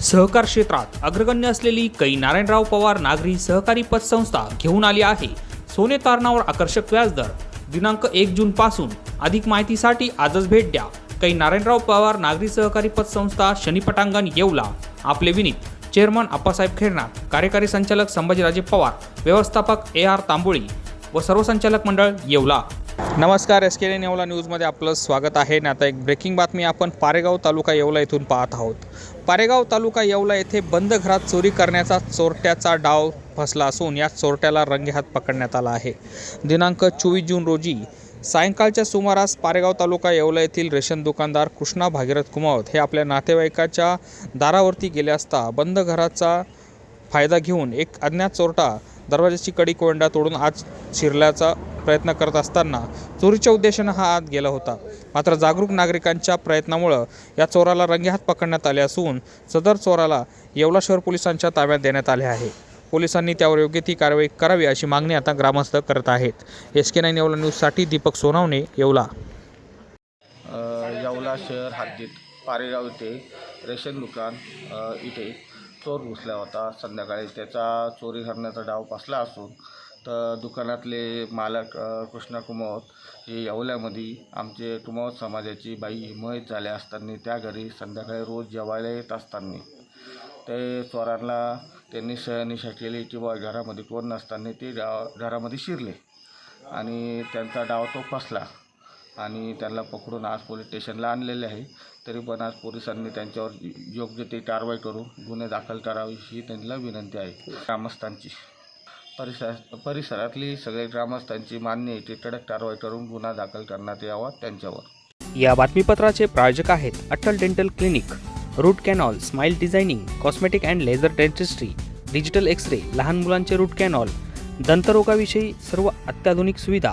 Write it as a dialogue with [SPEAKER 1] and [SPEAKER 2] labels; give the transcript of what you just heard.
[SPEAKER 1] सहकार क्षेत्रात अग्रगण्य असलेली कै नारायणराव पवार नागरी सहकारी पतसंस्था घेऊन आली आहे. सोने तारणावर आकर्षक व्याजदर दिनांक एक जून पासून अधिक माहितीसाठी आजच भेट द्या. कै नारायणराव पवार नागरी सहकारी पतसंस्था शनिपटांगण येवला. आपले विनीत चेअरमन आप्पासाहेब खेरनार कार्यकारी संचालक संभाजीराजे पवार व्यवस्थापक ए आर तांबोळी व सर्व संचालक मंडळ येवला. नमस्कार एस के येवला न्यूजमध्ये आपलं स्वागत आहे. आणि आता एक ब्रेकिंग बातमी आपण पारेगाव तालुका येवला येथून पाहत आहोत. पारेगाव तालुका येवला येथे बंद घरात चोरी करण्याचा चोरट्याचा डाव फसला असून या चोरट्याला रंगेहात पकडण्यात आला आहे. दिनांक चोवीस जून रोजी सायंकाळच्या सुमारास पारेगाव तालुका येवला येथील रेशन दुकानदार कृष्णा भागीरथ कुमावत हे आपल्या नातेवाईकाच्या दारावरती गेले असता बंद घराचा फायदा घेऊन एक अज्ञात चोरटा दरवाजाची कडी कोंडा तोडून आत शिरल्याचा प्रयत्न करत असताना चोरीच्या उद्देशानं हा आत गेला होता. मात्र जागरूक नागरिकांच्या प्रयत्नामुळं या चोराला रंगेहात पकडण्यात आले असून सदर चोराला येवला शहर पोलिसांच्या ताब्यात देण्यात आले आहे. पोलिसांनी त्यावर योग्य ती कारवाई करावी अशी मागणी आता ग्रामस्थ करत आहेत. एस के नाईन येवला न्यूजसाठी दीपक सोनावणे येवला.
[SPEAKER 2] येवला शहर हद्दीत पारेगाव येथे रेशन दुकान इथे चोर घुसला होता. संध्याकाळी त्याचा चोरी करण्याचा डाव फसला असून तर दुकानातले मालक कृष्णा कुमावत हे येवल्यामध्ये आमचे कुमावत समाजाची बाई हिमयत झाल्या असताना त्या घरी संध्याकाळी रोज जेवायला येत असताना. ते चोरांना त्यांनी शयनिशा केली किंवा घरामध्ये कोण नसताना ते घरामध्ये शिरले आणि त्यांचा डाव तो फसला. आणि त्यांना पकडून आज पोलीस स्टेशनला आणलेले आहे. तरी पण आज पोलिसांनी त्यांच्यावर योग्य ते कारवाई करून गुन्हे दाखल करावे ही त्यांना विनंती आहे. ग्रामस्थांची परिसर परिसरातली सगळे ग्रामस्थांची मान्य आहे ती कडक कारवाई करून गुन्हा दाखल करण्यात यावा त्यांच्यावर.
[SPEAKER 1] या बातमीपत्राचे प्रायोजक आहेत Atal dental clinic root canal smile designing cosmetic and laser dentistry digital X ray लहान मुलांचे रूट कॅनॉल दंतरोगाविषयी सर्व अत्याधुनिक सुविधा